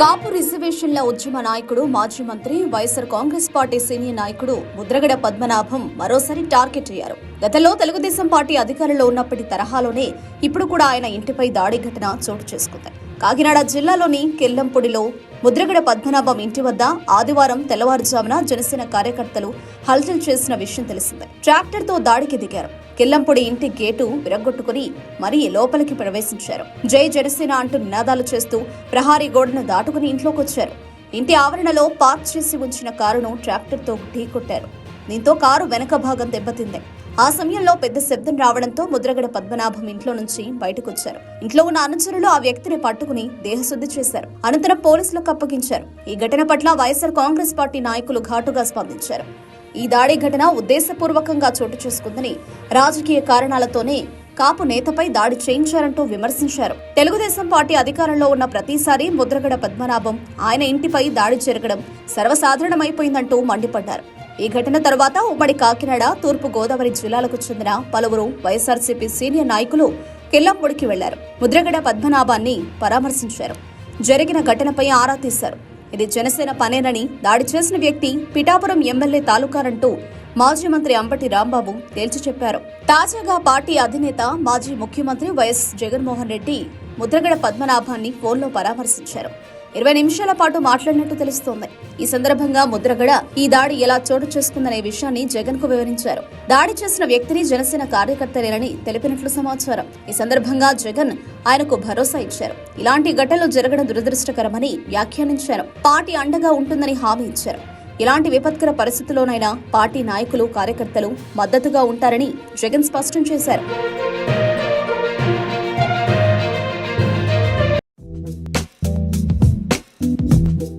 కాపు రిజర్వేషన్ల ఉద్యమ నాయకుడు మాజీ మంత్రి వైఎస్ఆర్ కాంగ్రెస్ పార్టీ సీనియర్ నాయకుడు ముద్రగడ పద్మనాభం మరోసారి టార్గెట్ అయ్యారు. గతంలో తెలుగుదేశం పార్టీ అధికారంలో ఉన్నప్పటి తరహాలోనే ఇప్పుడు కూడా ఆయన ఇంటిపై దాడి ఘటన చోటు చేసుకుంది. కాకినాడ జిల్లాలోని కెల్లంపూడిలో ముద్రగడ పద్మనాభం ఇంటి వద్ద ఆదివారం తెల్లవారుజామున జనసేన కార్యకర్తలు హల్చల్ చేసిన విషయం తెలిసిందే. ట్రాక్టర్తో దాడికి దిగారు. కిల్లంపొడి ఇంటి గేటు విరగొట్టుకుని మరీ లోపలికి ప్రవేశించారు. జై జనసేన అంటూ నినాదాలు చేస్తూ ప్రహారీ గోడను దాటుకుని ఇంట్లోకి వచ్చారు ఇంటి ఆవరణలో పార్క్ చేసి ఉంచిన కారును ట్రాక్టర్తో ఢీకొట్టారు. దీంతో కారు వెనక భాగం దెబ్బతింది. ఆ సమయంలో పెద్ద శబ్దం రావడంతో ముద్రగడ పద్మనాభం ఇంట్లో నుంచి బయటకొచ్చారు. ఇంట్లో ఉన్న అనుచరులు ఆ వ్యక్తిని పట్టుకుని దేహశుద్ధి చేశారు. అనంతరం పోలీసులకు అప్పగించారు. ఈ ఘటన పట్ల వైఎస్ఆర్ కాంగ్రెస్ పార్టీ నాయకులు ఘాటుగా స్పందించారు. ఈ దాడి ఘటన ఉద్దేశపూర్వకంగా చోటు చేసుకుందని రాజకీయ కారణాలతోనే కాపు నేతపై దాడి చేయించారంటూ విమర్శించారు. తెలుగుదేశం పార్టీ అధికారంలో ఉన్న ప్రతిసారి ముద్రగడ పద్మనాభం ఆయన ఇంటిపై దాడి జరగడం సర్వసాధారణమైపోయిందంటూ మండిపడ్డారు. ఈ ఘటన తర్వాత ఉమ్మడి కాకినాడ తూర్పు గోదావరి జిల్లాలకు చెందిన పలువురు వైఎస్ఆర్సీపీ సీనియర్ నాయకులు కిల్లంపొడికి వెళ్ళారు. ముద్రగడ పద్మనాభాన్ని పరామర్శించారు. జరిగిన ఘటనపై ఆరా తీశారు. ఇది జనసేన పనేనని దాడి చేసిన వ్యక్తి పిఠాపురం ఎమ్మెల్యే తాలూకారంటూ మాజీ మంత్రి అంబటి రాంబాబు తేల్చి చెప్పారు. తాజాగా పార్టీ అధినేత మాజీ ముఖ్యమంత్రి వైఎస్ జగన్మోహన్ రెడ్డి ముద్రగడ పద్మనాభాన్ని ఫోన్లో పరామర్శించారు. ఇరవై నిమిషాల పాటు మాట్లాడినట్టు తెలుస్తోంది. ఈ సందర్భంగా ముద్రగడ ఈ దాడి ఎలా చోటు చేసుకుందనే విషయాన్ని జగన్కు వివరించారు. దాడి చేసిన వ్యక్తిని జనసేన కార్యకర్తలేనని తెలిపినట్లు సమాచారం. ఈ సందర్భంగా జగన్ ఆయనకు భరోసా ఇచ్చారు. ఇలాంటి ఘటనలు జరగడం దురదృష్టకరమని వ్యాఖ్యానించారు. పార్టీ అండగా ఉంటుందని హామీ ఇచ్చారు. ఇలాంటి విపత్కర పరిస్థితుల్లోనైనా పార్టీ నాయకులు కార్యకర్తలు మద్దతుగా ఉంటారని జగన్ స్పష్టం చేశారు.